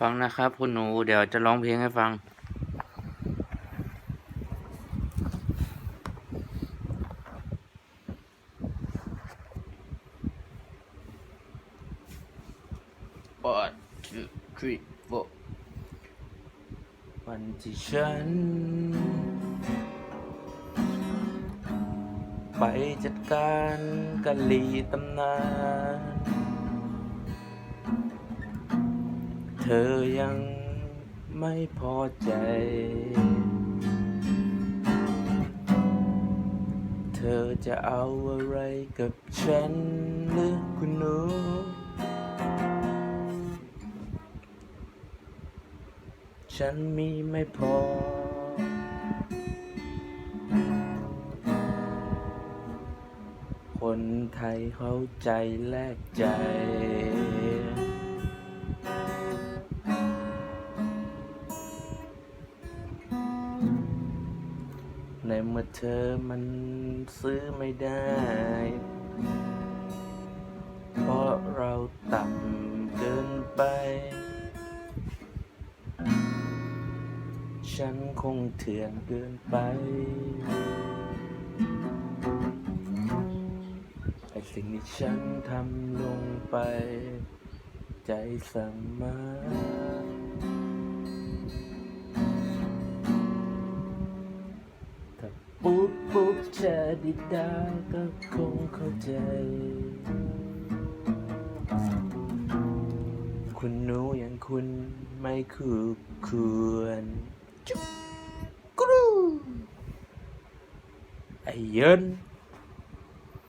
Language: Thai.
ฟังนะครับคุณหนูเดี๋ยวจะร้องเพลงให้ฟัง One two three four วันที่ฉัน ไปจัดการกะลีตำนาน ธอยังไม่พอใจ เธอจะเอาอะไรกับฉันหรือคุณหนู ฉันมีไม่พอ คนไทยเข้าใจแลกใจ ในเมื่อเธอมันซื้อไม่ได้ เพราะเราต่ำเกินไป ฉันคงเถื่อนเกินไป ไอสิ่งที่ฉันทำลงไป ใจสั่งมา ปุ๊บปุ๊บเธอดิดาก็คงเข้าใจ คุณหนูอย่างคุณไม่คือควรจุ๊บกรูไอ้เยิน